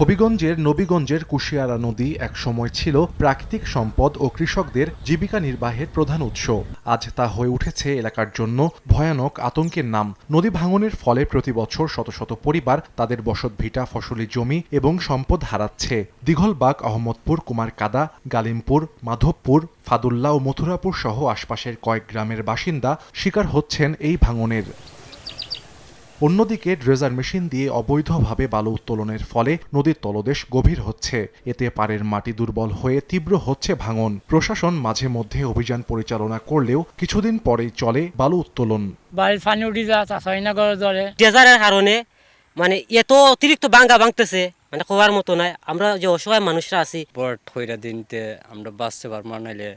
হবিগঞ্জের নবীগঞ্জের কুশিয়ারা নদী একসময় ছিল প্রাকৃতিক সম্পদ ও কৃষকদের জীবিকা নির্বাহের প্রধান উৎস। আজ তা হয়ে উঠেছে এলাকার জন্য ভয়ানক আতঙ্কের নাম। নদী ভাঙনের ফলে প্রতি বছর শত শত পরিবার তাদের বসতভিটা ফসলি জমি এবং সম্পদ হারাচ্ছে। দিঘলবাগ আহমদপুর, কুমারকাদা, গালিমপুর, মাধবপুর ফাদুল্লা ও মথুরাপুর সহ আশপাশের কয়েক গ্রামের বাসিন্দা শিকার হচ্ছেন এই ভাঙনের। অন্যদিকে ড্রেজার মেশিন দিয়ে অবৈধভাবে বালু উত্তোলনের ফলে নদীর তলদেশ গভীর হচ্ছে। এতে পাড়ের মাটি দুর্বল হয়ে তীব্র হচ্ছে ভাঙন। প্রশাসন মাঝে মধ্যে অভিযান পরিচালনা করলেও কিছুদিন পরেই চলে বালু উত্তোলন। বাড়ির পানি উঠে যা চাষাই না করে ধরে কারণে মানে এত অতিরিক্ত বাঙ্গা ভাঙতেছে মানে কোয়ার মতো নাই। আমরা যে অসহায় মানুষরা আছি বট হইরা দিনতে আমরা বাঁচতে পারব না, নাইলে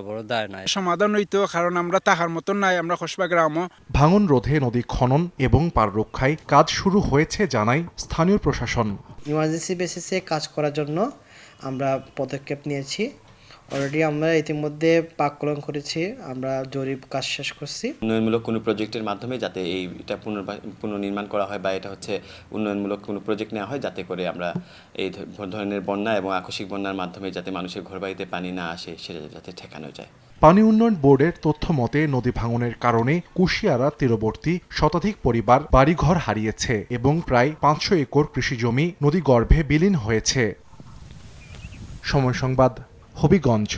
বড় দায় নাই। সমাধান হইতো কারণ আমরা তাহার মতন নাই আমরা গ্রামও। ভাঙন রোধে নদী খনন এবং পার রক্ষায় কাজ শুরু হয়েছে জানাই স্থানীয় প্রশাসন। ইমার্জেন্সি বেসিসে কাজ করার জন্য আমরা পদক্ষেপ নিয়েছি। অলরেডি আমরা ইতিমধ্যে পাককলন করেছি আমরা জরিপ কাজ শেষ করছি। উন্নয়নমূলক কোনো প্রজেক্টের মাধ্যমে যাতে এই এটা পুনর্বা- পুনর্নির্মাণ করা হয় বা এটা হচ্ছে উন্নয়নমূলক কোনো প্রজেক্ট নেওয়া হয় যাতে করে আমরা এই ধরনের বন্যা এবং আকস্মিক বন্যার মাধ্যমে যাতে মানুষের ঘরবাড়িতে পানি না আসে সেটা যাতে ঠেকানো যায়। পানি উন্নয়ন বোর্ডের তথ্য মতে নদী ভাঙনের কারণে কুশিয়ারা তীরবর্তী শতাধিক পরিবার বাড়িঘর হারিয়েছে এবং প্রায় পাঁচশো একর কৃষিজমি নদী গর্ভে বিলীন হয়েছে। সময় সংবাদ হবিগঞ্জ।